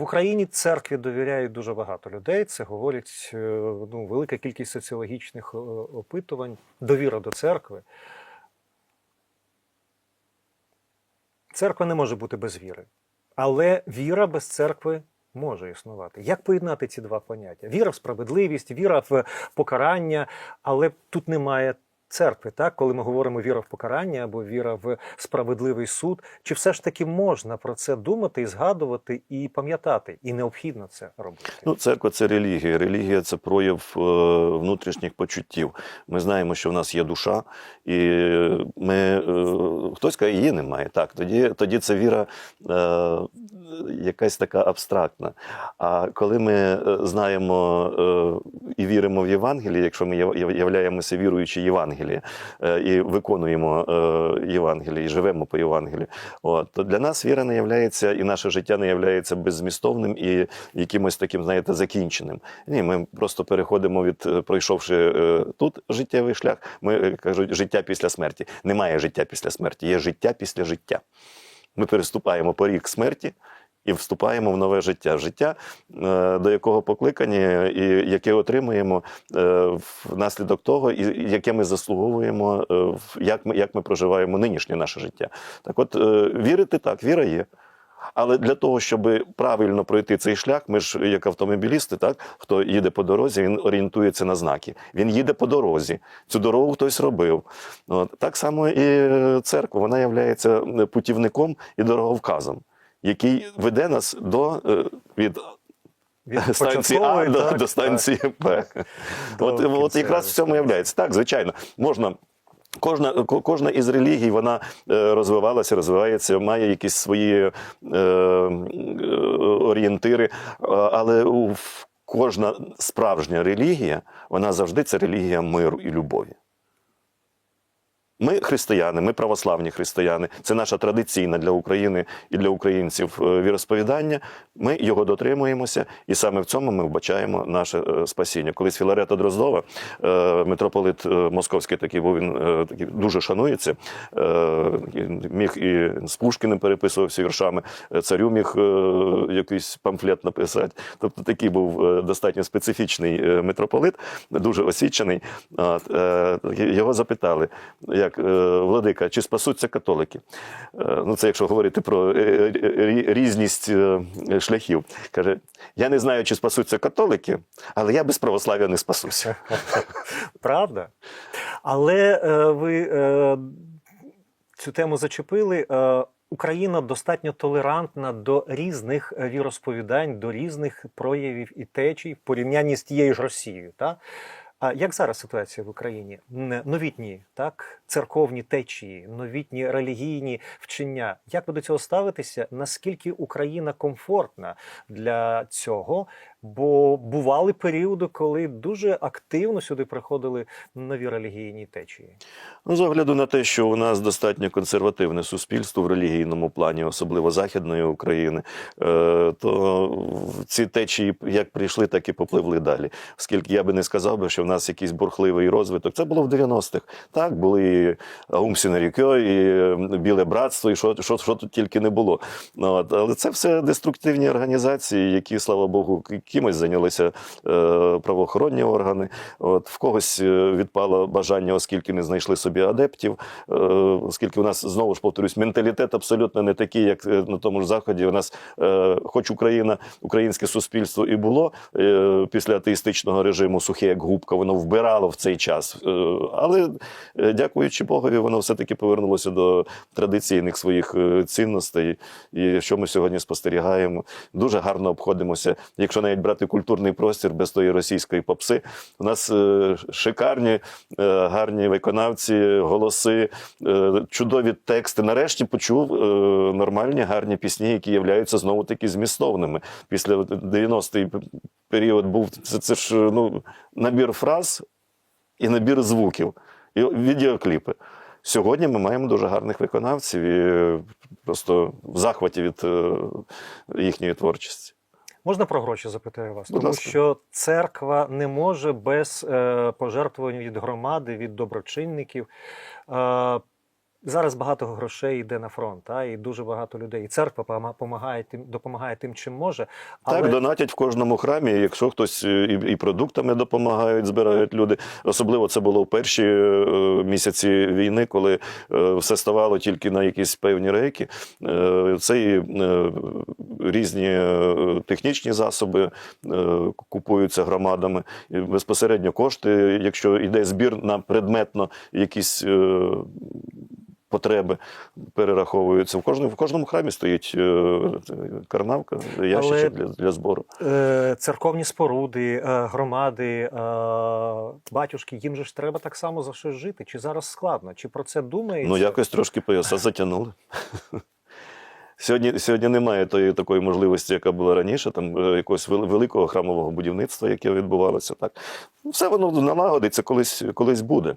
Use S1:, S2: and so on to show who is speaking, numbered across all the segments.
S1: В Україні церкві довіряють дуже багато людей. Це говорить е, ну, велика кількість соціологічних е, опитувань, довіра до церкви. Церква не може бути без віри. Але віра без церкви може існувати. Як поєднати ці два поняття? Віра в справедливість, віра в покарання, але тут немає церкви, так? коли ми говоримо віра в покарання або віра в справедливий суд, чи все ж таки можна про це думати і згадувати і пам'ятати, і необхідно це робити?
S2: Ну, церква це релігія. Релігія це прояв е, внутрішніх почуттів. Ми знаємо, що в нас є душа, і ми е, хтось каже, її немає. Так, тоді, тоді це віра е, якась така абстрактна. А коли ми знаємо і віримо в Євангеліє, якщо ми яв- яв- являємося віруючи Євангеліє е, і виконуємо е, Євангеліє, і живемо по Євангелію, от, для нас віра не являється, і наше життя не являється беззмістовним і якимось таким, знаєте, закінченим. Ні, ми просто переходимо від е, пройшовши тут життєвий шлях. Ми кажуть, життя після смерті. Немає життя після смерті, є життя після життя. Ми переступаємо поріг смерті. І вступаємо в нове життя, життя, е, до якого покликані, і яке отримуємо е, внаслідок того, і яке ми заслуговуємо, е, як ми, як ми проживаємо нинішнє наше життя. Так, от вірити так, віра є. Але для того, щоб правильно пройти цей шлях, ми ж як автомобілісти, так хто їде по дорозі, він орієнтується на знаки. Він їде по дорозі. Цю дорогу хтось робив. От так само і церква, вона є путівником і дороговказом, який веде нас до е, від
S1: Від
S2: станції А до,
S1: так,
S2: до станції Б.
S1: До
S2: От, от якраз в цьому
S1: так.
S2: являється. Так, звичайно, можна. Кожна, кожна із релігій вона е, розвивалася, розвивається, має якісь свої е, е, орієнтири, але кожна справжня релігія, вона завжди це релігія миру і любові. Ми християни, ми православні християни. Це наша традиційна для України і для українців е, віросповідання. Ми його дотримуємося, і саме в цьому ми вбачаємо наше е, спасіння. Колись Філарета Дроздова, е, митрополит московський, такий був він такий дуже шанується. Міг і з Пушкіним переписувався віршами. Царю міг якийсь памфлет написати. Тобто такий був достатньо специфічний митрополит, дуже освічений. Його запитали, як е, владика, чи спасуться католики? Е, Ну, це якщо говорити про е, різність шляхів. Каже: я не знаю, чи спасуться католики, але я без православ'я не спасуся.
S1: Правда? Але ви цю тему зачепили. Україна достатньо толерантна до різних віросповідань, до різних проявів і течій в порівнянні з тією ж Росією. Та? А як зараз ситуація в Україні? Новітні так, церковні течії, новітні релігійні вчення. Як ви до цього ставитеся? Наскільки Україна комфортна для цього? Бо бували періоди, коли дуже активно сюди приходили нові релігійні течії.
S2: Ну, з огляду на те, що у нас достатньо консервативне суспільство в релігійному плані, особливо Західної України, е, то ці течії як прийшли, так і попливли далі. Оскільки я би не сказав би, що в нас якийсь бурхливий розвиток. Це було в 90-х. Так, були і і Біле братство, і що, що, що тут тільки не було. От, але це все деструктивні організації, які, слава Богу, кимось зайнялися е, правоохоронні органи. От, в когось е, відпало бажання, оскільки не знайшли собі адептів, е, оскільки у нас знову ж повторюсь, менталітет абсолютно не такий, як на тому ж заході. У нас, хоч Україна, українське суспільство і було після атеїстичного режиму сухе, як губка, воно вбирало в цей час. Але дякуючи Богові, воно все-таки повернулося до традиційних своїх цінностей. І що ми сьогодні спостерігаємо, дуже гарно обходимося. Якщо навіть брати культурний простір без тої російської попси, у нас е, шикарні, е, гарні виконавці, голоси, е, чудові тексти. Нарешті почув нормальні гарні пісні, які являються знову таки змістовними. Після 90-й період був це, це ж ну, набір фраз і набір звуків, і відеокліпи. Сьогодні ми маємо дуже гарних виконавців і просто в захваті від їхньої творчості.
S1: Можна про гроші запитаю вас,
S2: Будь
S1: тому
S2: ласка.
S1: що церква не може без е, пожертвувань від громади, від доброчинників. Е, Зараз багато грошей йде на фронт, та, і дуже багато людей. І церква допомагає тим, допомагає тим, чим може. Але
S2: Так, донатять в кожному храмі. Якщо хтось е, і, і продуктами допомагають, збирають люди. Особливо це було в перші е, місяці війни, коли е, все ставало тільки на якісь певні рейки. Е, Це і е, різні е, технічні засоби е, купуються громадами. І безпосередньо кошти, якщо йде збір на предметно якісь. Потреби перераховуються в кожному в кожному храмі стоїть е, карнавка, ящичок для, для збору.
S1: е, церковні споруди, е, громади, батюшки, їм же ж треба так само за щось жити. Чи зараз складно? Чи про це думається?
S2: Ну, якось трошки пояса затягнули. Сьогодні, сьогодні немає тої такої можливості, яка була раніше, там якогось великого храмового будівництва, яке відбувалося. Так. Все воно налагодиться, колись, колись буде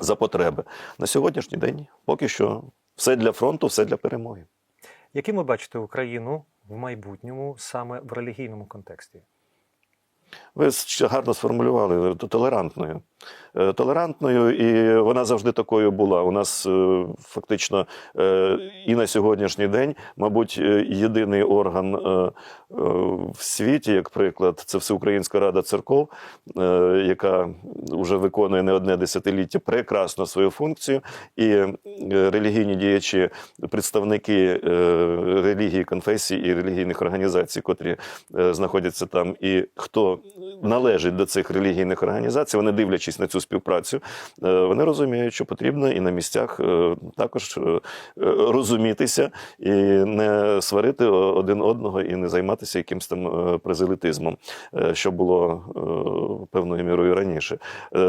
S2: за потреби. На сьогоднішній день поки що все для фронту, все для перемоги.
S1: Яким ви бачите Україну в майбутньому саме в релігійному контексті?
S2: Ви ще гарно сформулювали толерантною. Е, Толерантною, і вона завжди такою була. У нас е, фактично е, і на сьогоднішній день, мабуть, єдиний орган в світі, як приклад, це Всеукраїнська рада церков, яка вже виконує не одне десятиліття прекрасно свою функцію. І релігійні діячі, представники релігії, конфесій і релігійних організацій, котрі знаходяться там, і хто належить до цих релігійних організацій, вони дивлячись на цю співпрацю, е, вони розуміють, що потрібно і на місцях е, також е, розумітися і не сварити один одного і не займатися якимсь там презелітизмом, що було певною мірою раніше.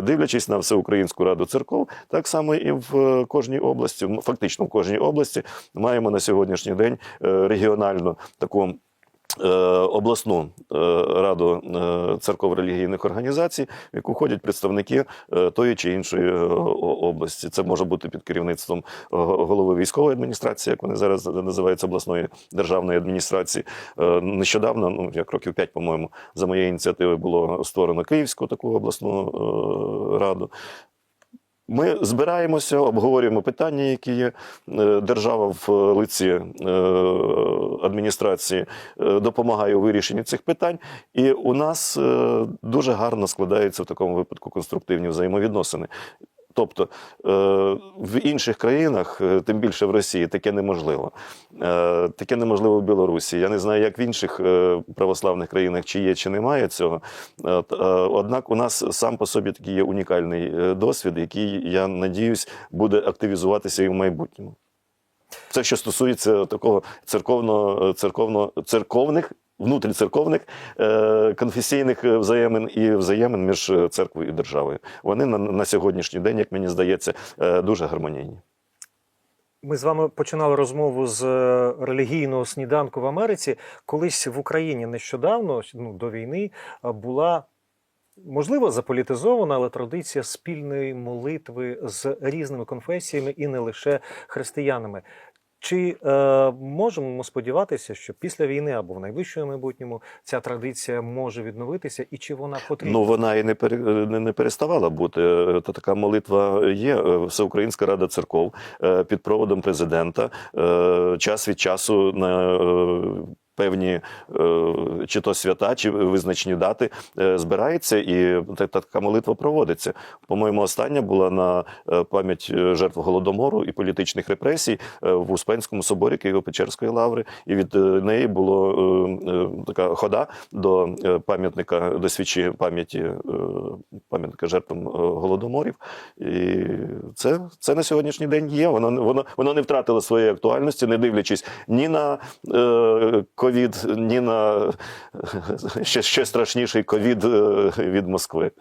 S2: Дивлячись на всеукраїнську раду церков, так само і в кожній області, фактично в кожній області, маємо на сьогоднішній день регіональну таку. Е, Обласну е, раду е, церков релігійних організацій, в яку входять представники тої чи іншої області. Це може бути під керівництвом голови військової адміністрації, як вони зараз називаються обласної державної адміністрації. Нещодавно, ну як років п'ять, по-моєму, за моєю ініціативою було створено Київську таку обласну раду. Ми збираємося, обговорюємо питання, які є. Е, Держава в лиці е, адміністрації е, допомагає у вирішенні цих питань, і у нас е, дуже гарно складаються в такому випадку конструктивні взаємовідносини. Тобто е, в інших країнах, е, тим більше в Росії, таке неможливо. Е, Таке неможливо в Білорусі. Я не знаю, як в інших православних країнах, чи є, чи немає цього. Однак у нас сам по собі такий є унікальний досвід, який, я надіюсь, буде активізуватися і в майбутньому. Це що стосується такого церковно, церковно, церковних, внутріцерковних е, конфесійних взаємин і взаємин між церквою і державою. Вони на, на сьогоднішній день, як мені здається, е, дуже гармонійні.
S1: Ми з вами починали розмову з е, релігійного сніданку в Америці. Колись в Україні нещодавно, ну, до війни, е, була. Можливо, заполітизована, але традиція спільної молитви з різними конфесіями і не лише християнами. Чи е, можемо сподіватися, що після війни або в найближчому майбутньому ця традиція може відновитися, і чи вона потрібна?
S2: Ну вона і не пере, не, переставала бути. Е, Та така молитва є. Е, Всеукраїнська рада церков е, під проводом президента час від часу на. Певні е, чи то свята, чи визначні дати е, збирається, і така молитва проводиться. По-моєму, остання була на е, пам'ять жертв голодомору і політичних репресій в Успенському соборі Києво-Печерської лаври. І від неї було е, така хода до пам'ятника до свічі пам'яті пам'ятника жертвам голодоморів. І це, це на сьогоднішній день є. Воно воно воно не втратило своєї актуальності, не дивлячись ні на е, ковід, ні на ще, ще страшніший ковід е, від Москви.